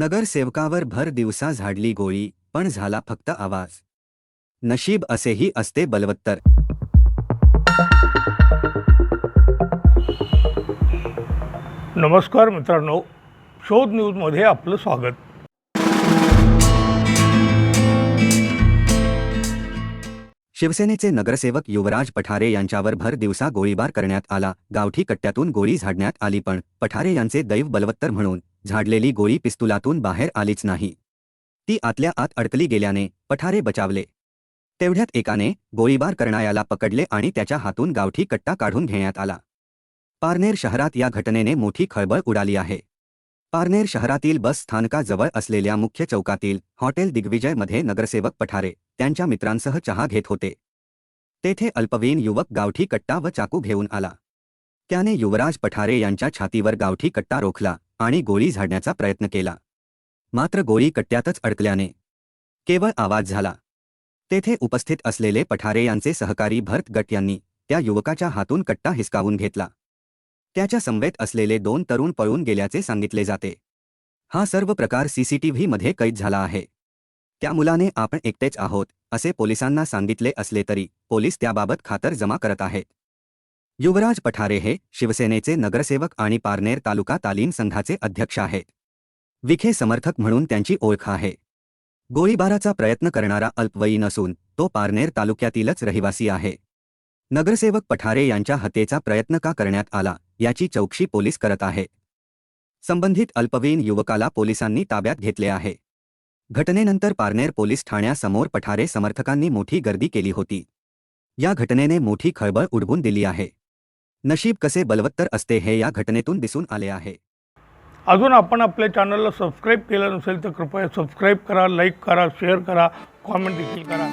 नगरसेवकावर भर दिवसा झाडली गोळी पण झाला फक्त आवाज. नशीब असेही असते बलवत्तर. नमस्कार मित्रांनो शोध न्यूजमध्ये आपलं स्वागत. शिवसेनेचे नगरसेवक युवराज पठारे यांच्यावर भर दिवसा गोळीबार करण्यात आला. गावठी कट्ट्यातून गोळी झाडण्यात आली पण पठारे यांचे दैव बलवत्तर म्हणून झाडलेली गोळी पिस्तुलातून बाहेर आलीच नाही. ती आतल्या आत अडकली गेल्याने पठारे बचावले. तेवढ्यात एकाने गोळीबार करणायाला पकडले आणि त्याच्या हातून गावठी कट्टा काढून घेण्यात आला. पारनेर शहरात या घटनेने मोठी खळबळ उडाली आहे. पारनेर शहरातील बस स्थानकाजवळ असलेल्या मुख्य चौकातील हॉटेल दिग्विजयमध्ये नगरसेवक पठारे त्यांच्या मित्रांसह चहा घेत होते. तेथे अल्पवयीन युवक गावठी कट्टा व चाकू घेऊन आला. त्याने युवराज पठारे यांच्या छातीवर गावठी कट्टा रोखला. आणि गोळी झाडण्याचा प्रयत्न केला. मात्र गोळी कट्ट्यातच अडकल्याने केवळ आवाज झाला. तेथे उपस्थित असलेले पठारे यांचे सहकारी भरत गट यांनी त्या युवकाच्या हातून कट्टा हिसकावून घेतला. त्याच्या समवेत असलेले दोन तरुण पळून गेल्याचे सांगितले जाते. हा सर्व प्रकार सीसीटीव्हीमध्ये कैद झाला आहे. त्या मुलाने आपण एकटेच आहोत असे पोलिसांना सांगितले असले तरी पोलीस त्याबाबत खातर जमा करत आहेत. युवराज पठारे हे शिवसेनेचे नगरसेवक आणि पारनेर तालुका तालीम संघाचे अध्यक्ष आहेत. विखे समर्थक म्हणून त्यांची ओळख आहे. गोळीबाराचा प्रयत्न करणारा अल्पवयीन असून तो पारनेर तालुक्यातीलच रहिवासी आहे. नगरसेवक पठारे यांच्या हत्येचा प्रयत्न का करण्यात आला याची चौकशी पोलीस करत आहे. संबंधित अल्पवयीन युवकाला पोलिसांनी ताब्यात घेतले आहे. घटनेनंतर पारनेर पोलीस ठाण्यासमोर पठारे समर्थकांनी मोठी गर्दी केली होती. या घटनेने मोठी खळबळ उडवून दिली आहे. नशीब कसे बलवत्तर असते हे या घटनेतून दिसून आले आहे. अजून आपण आपल्या चॅनलला सबस्क्राईब केलं नसेल तर कृपया सबस्क्राईब करा लाईक करा शेअर करा कॉमेंट देखील करा.